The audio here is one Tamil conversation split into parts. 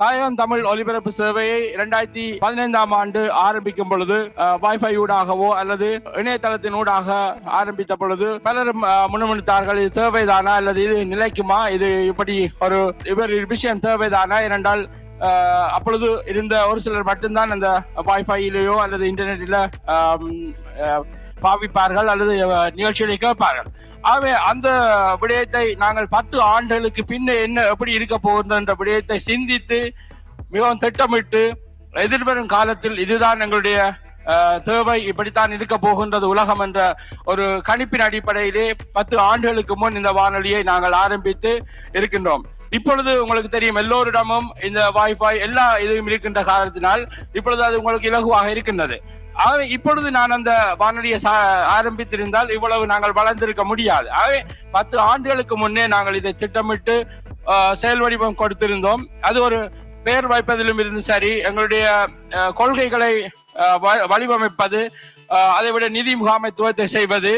தாயகம் தமிழ் ஒலிபரப்பு சேவையை இரண்டாயிரத்தி பதினைந்தாம் ஆண்டு ஆரம்பிக்கும் பொழுது வைஃபை ஊடாகவோ அல்லது இணையதளத்தின் ஊடாக ஆரம்பித்த பொழுது பலரும் அஹ், இது தேவைதானா அல்லது இது நிலைக்குமா? இது இப்படி ஒரு இவர் விஷயம் தேவைதானா இரண்டால் அப்பொழுது இருந்த ஒரு சிலர் மட்டும்தான் அந்த வைஃபையிலேயோ அல்லது இன்டர்நெட்டில் பாவிப்பார்கள் அல்லது நிகழ்ச்சிகளை கேட்பார்கள். ஆகவே அந்த விடயத்தை நாங்கள் பத்து ஆண்டுகளுக்கு பின்ன என்ன எப்படி இருக்க போகிறது என்ற விடயத்தை சிந்தித்து மிகவும் திட்டமிட்டு எதிர்வரும் காலத்தில் இதுதான் எங்களுடைய அஹ், தேவை. இப்படித்தான் இருக்க போகின்றது உலகம் என்ற ஒரு கணிப்பின் அடிப்படையிலே பத்து ஆண்டுகளுக்கு முன் இந்த வானொலியை நாங்கள் ஆரம்பித்து இருக்கின்றோம். இப்பொழுது உங்களுக்கு தெரியும் எல்லோரிடமும் இந்த வாய்ப்பாய் எல்லா இதுவும் இருக்கின்ற காரணத்தினால் இப்பொழுது அது உங்களுக்கு இலகுவாக இருக்கின்றது. ஆகவே இப்பொழுது நான் அந்த வானொலியை சா- ஆரம்பித்திருந்தால் இவ்வளவு நாங்கள் வளர்ந்திருக்க முடியாது. ஆகவே பத்து ஆண்டுகளுக்கு முன்னே நாங்கள் இதை திட்டமிட்டு செயல் வடிவம் கொடுத்திருந்தோம். அது ஒரு பெயர் வைப்பதிலும் இருந்து சரி எங்களுடைய கொள்கைகளை வ- வடிவமைப்பது அதை விட நிதி முகாமைத்துவத்தை செய்வது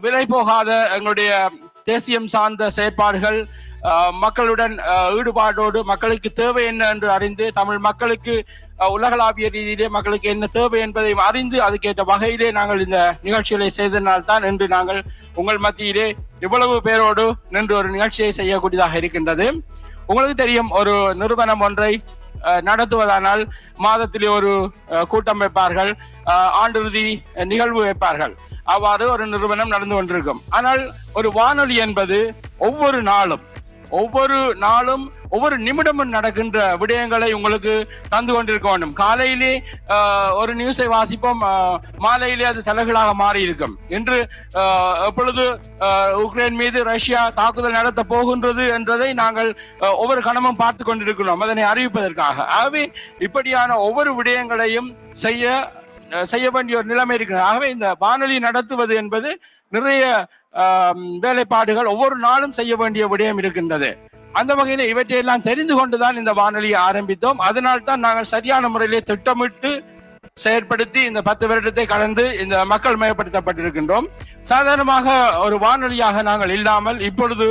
விலை போகாத எங்களுடைய தேசியம் சார்ந்த செயற்பாடுகள் மக்களுடன் ஈடுபாடோடு மக்களுக்கு தேவை என்ன என்று அறிந்து தமிழ் மக்களுக்கு உலகளாவிய ரீதியிலே மக்களுக்கு என்ன தேவை என்பதையும் அறிந்து அதுக்கேற்ற வகையிலே நாங்கள் இந்த நிகழ்ச்சிகளை செய்ததினால்தான் இன்று நாங்கள் உங்கள் மத்தியிலே இவ்வளவு பேரோடு நின்று ஒரு நிகழ்ச்சியை செய்யக்கூடியதாக இருக்கின்றது. உங்களுக்கு தெரியும் ஒரு நிறுவனம் ஒன்றை நடத்துவதானால் மாதத்திலே ஒரு கூட்டம் வைப்பார்கள். அஹ், ஆண்டிறுதி நிகழ்வு வைப்பார்கள். அவ்வாறு ஒரு நிறுவனம் நடந்து கொண்டிருக்கும். ஆனால் ஒரு வானொலி என்பது ஒவ்வொரு நாளும் ஒவ்வொரு நாளும் ஒவ்வொரு நிமிடமும் நடக்கின்ற விடயங்களை உங்களுக்கு தந்து கொண்டிருக்க வேண்டும். காலையிலே ஒரு நியூஸை வாசிப்போம் மாலையிலே அது தலைகளாக மாறி இருக்கும் இன்று எப்பொழுது உக்ரைன் மீது ரஷ்யா தாக்குதல் நடத்த போகின்றது என்றதை நாங்கள் ஒவ்வொரு கணமும் பார்த்து கொண்டிருக்கிறோம். அதனை அறிவிப்பதற்காக. ஆகவே இப்படியான ஒவ்வொரு விடயங்களையும் செய்ய செய்ய வேண்டிய ஒரு நிலைமை இருக்கிறது. ஆகவே இந்த வானொலி நடத்துவது என்பது நிறைய வேலைப்பாடுகள் ஒவ்வொரு நாளும் செய்ய வேண்டிய விடயம் இருக்கின்றது. அந்த வகையில் இவற்றையெல்லாம் தெரிந்து கொண்டுதான் இந்த வானொலியை ஆரம்பித்தோம். அதனால் தான் நாங்கள் சரியான முறையிலே திட்டமிட்டு செயற்படுத்தி இந்த பத்து வருடத்தை கடந்து இந்த மக்கள் மயப்படுத்தப்பட்டிருக்கின்றோம். சாதாரணமாக ஒரு வானொலியாக நாங்கள் இல்லாமல் இப்பொழுது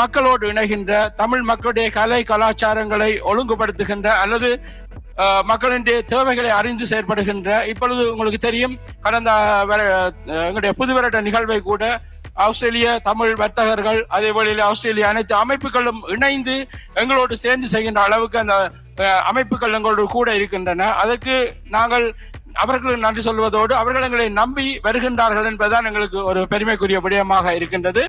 மக்களோடு இணைகின்ற தமிழ் மக்களுடைய கலை கலாச்சாரங்களை ஒழுங்குபடுத்துகின்ற அல்லது மக்களினுடைய தேவைகளை அறிந்து செயற்படுகின்ற இப்பொழுது உங்களுக்கு தெரியும் கடந்த எங்களுடைய புது வருட நிகழ்வை கூட ஆஸ்திரேலிய தமிழ் வர்த்தகர்கள் அதே வழியில் ஆஸ்திரேலிய அனைத்து அமைப்புகளும் இணைந்து எங்களோடு சேர்ந்து செய்கின்ற அளவுக்கு அந்த அமைப்புகள் எங்களோடு கூட இருக்கின்றன. அதற்கு நாங்கள் அவர்களுக்கு நன்றி சொல்வதோடு அவர்கள் எங்களை நம்பி வருகின்றார்கள் என்பதுதான் எங்களுக்கு ஒரு பெருமைக்குரிய விடயமாக இருக்கின்றது.